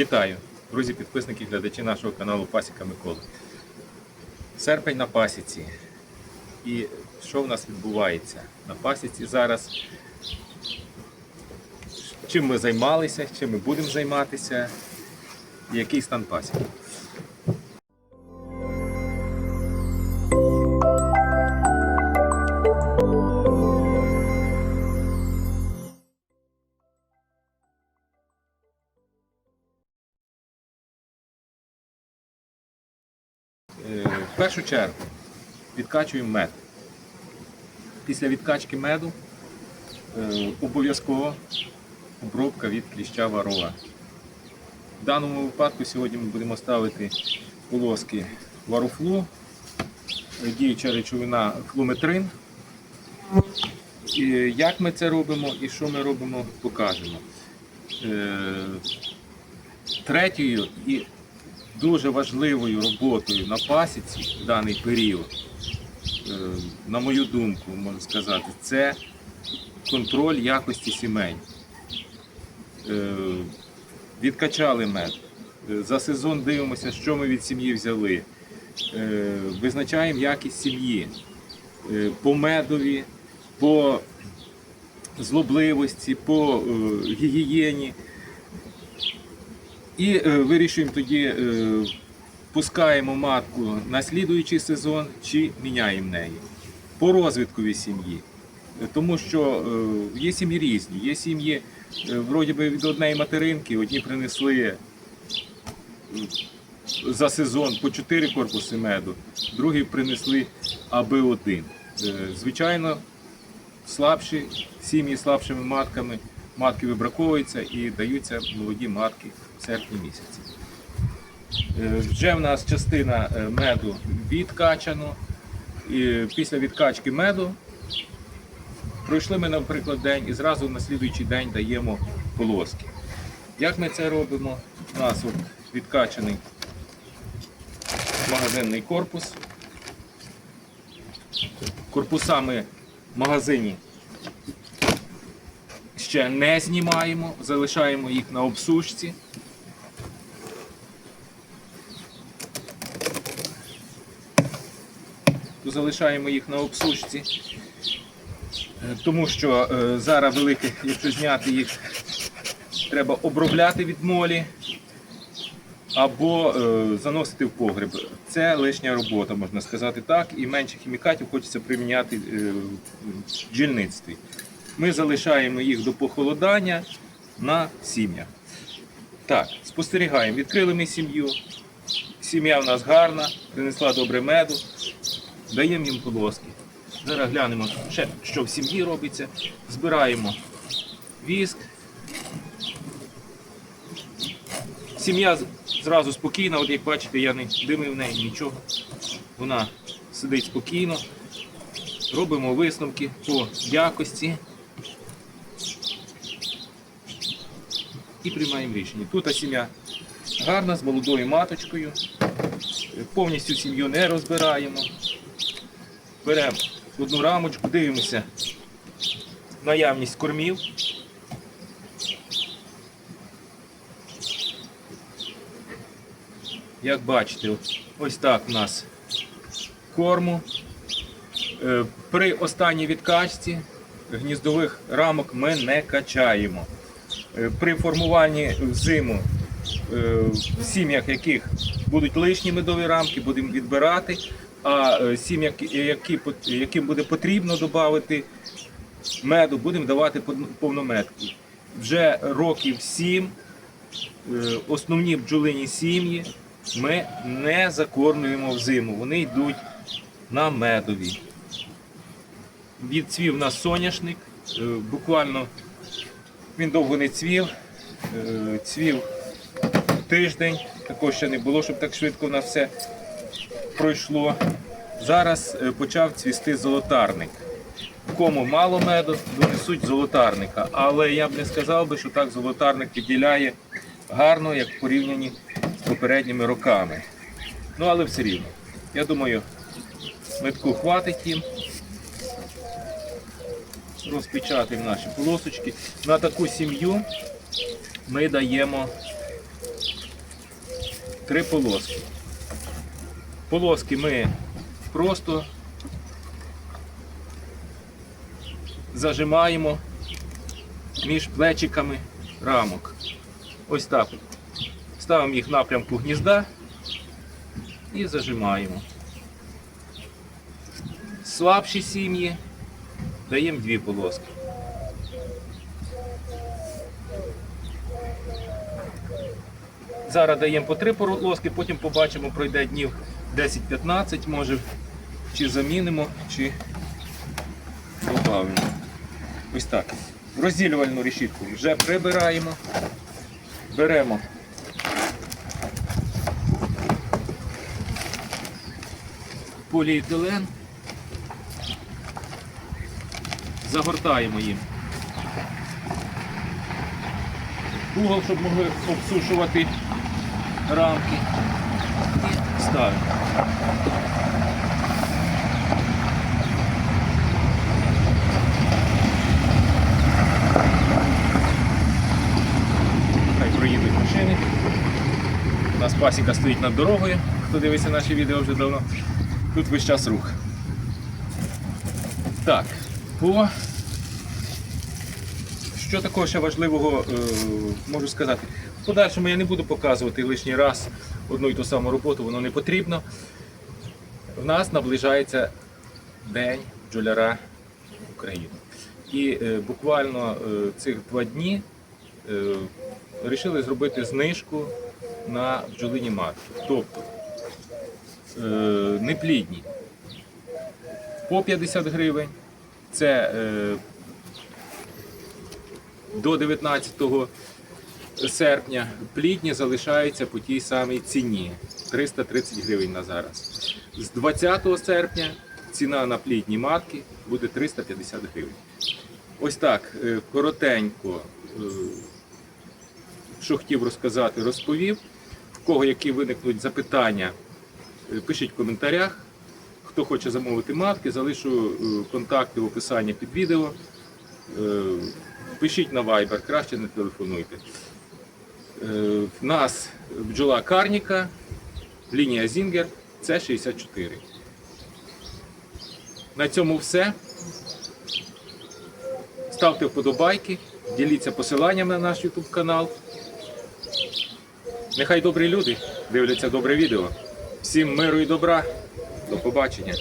Вітаю, друзі, підписники, глядачі нашого каналу Пасіка Микола. Серпень на пасіці. І що в нас відбувається на пасіці зараз? Чим ми займалися, чим ми будемо займатися, який стан пасіки. В першу чергу відкачуємо мед. Після відкачки меду е, обов'язково обробка від кліща варова. В даному випадку сьогодні ми будемо ставити полоски варофлу, е, діюча речовина флуметрин. І як ми це робимо і що ми робимо, покажемо. Е, Третьою і дуже важливою роботою на пасіці в даний період, е, на мою думку, можу сказати, це контроль якості сімей. Е, Відкачали мед. Е, За сезон дивимося, що ми від сім'ї взяли. Визначаємо якість сім'ї по медові, по злобливості, по гігієні. І е, вирішуємо тоді, е, пускаємо матку на слідуючий сезон чи міняємо неї. По розвиткові сім'ї. Е, Тому що є сім'ї різні. Є сім'ї, вроді би від однієї материнки, одні принесли за сезон по 4 корпуси меду, другі принесли аби один. Звичайно, слабші сім'ї слабшими матками, матки вибраковуються і даються молоді матки в серпні місяці. Е, Вже в нас частина е, меду відкачано. І після відкачки меду пройшли ми, наприклад, день і зразу на слідуючий день даємо полоски. Як ми це робимо? У нас от відкачаний магазинний корпус. Корпуса ми в магазині ще не знімаємо, залишаємо їх на обсушці. Залишаємо їх на обсушці, Е, тому що е, зараз велике, якщо зняти їх, треба обробляти від молі або е, заносити в погреб. Це лишня робота, можна сказати так, і менше хімікатів хочеться приміняти в бджільництві. Ми залишаємо їх до похолодання на сім'ях. Так, спостерігаємо. Відкрили ми сім'ю. Сім'я в нас гарна, принесла добре меду. Даємо їм полоски. Зараз глянемо, ще, що в сім'ї робиться. Збираємо віск. Сім'я зразу спокійна, от як бачите, я не димив в неї нічого. Вона сидить спокійно. Робимо висновки по якості. І приймаємо рішення. Тут сім'я гарна, з молодою маточкою. Повністю сім'ю не розбираємо. Беремо одну рамочку, дивимося наявність кормів. Як бачите, ось так у нас корму. Е, При останній відкачці гніздових рамок ми не качаємо. Е, При формуванні взиму е, в сім'ях, яких будуть лишні медові рамки, будемо відбирати. А е, сім'ях, які, яким буде потрібно додати меду, будемо давати пов- повнометки. Вже років 7 основні бджолині сім'ї ми не закормлюємо взиму. Вони йдуть на медові. Відцвів у нас соняшник. Буквально він довго не цвів. е, Цвів тиждень. Такого ще не було, щоб так швидко у нас все пройшло. Зараз е, почав цвісти золотарник. Кому мало меду, донесуть золотарника. Але я б не сказав би, що так золотарник відділяє гарно, як в порівнянні з попередніми роками. Ну, але все рівно. Я думаю, метку хватить їм. Розпечатаємо наші полосочки. На таку сім'ю ми даємо три полоски. Полоски ми просто зажимаємо між плечиками рамок. Ось так. Ставимо їх напрямку гнізда і зажимаємо. Слабші сім'ї даємо дві полоски. Зараз даємо по три полоски, потім побачимо, пройде днів 10-15, може, чи замінимо, чи додамо. Ось так. Розділювальну решітку вже прибираємо. Беремо поліетилен, загортаємо їм. Угол, щоб могли обсушувати рамки. І ставимо. Хай проїдуть машини. У нас пасіка стоїть над дорогою, хто дивиться наші відео вже давно. Тут весь час рух. Так, по що такого ще важливого е, можу сказати? В подальшому я не буду показувати лишній раз одну і ту саму роботу, воно не потрібно. В нас наближається День бджоляра України. І е, буквально е, цих два дні вирішили зробити знижку на бджолині матки. Тобто неплідні по 50 гривень. Це е, до 19 серпня плідні залишаються по тій самій ціні 330 гривень на зараз. З 20 серпня ціна на плідні матки буде 350 гривень. Ось так е, коротенько, е, що хотів розказати, розповів. В кого які виникнуть запитання, е, пишіть в коментарях. Хто хоче замовити матки, залишу е, контакти в описанні під відео. Е, Пишіть на Viber, краще не телефонуйте. Е, В нас бджола Карніка, лінія Зінгер, це 64. На цьому все. Ставте вподобайки, діліться посиланням на наш YouTube канал. Нехай добрі люди дивляться добре відео. Всім миру і добра. До побачення.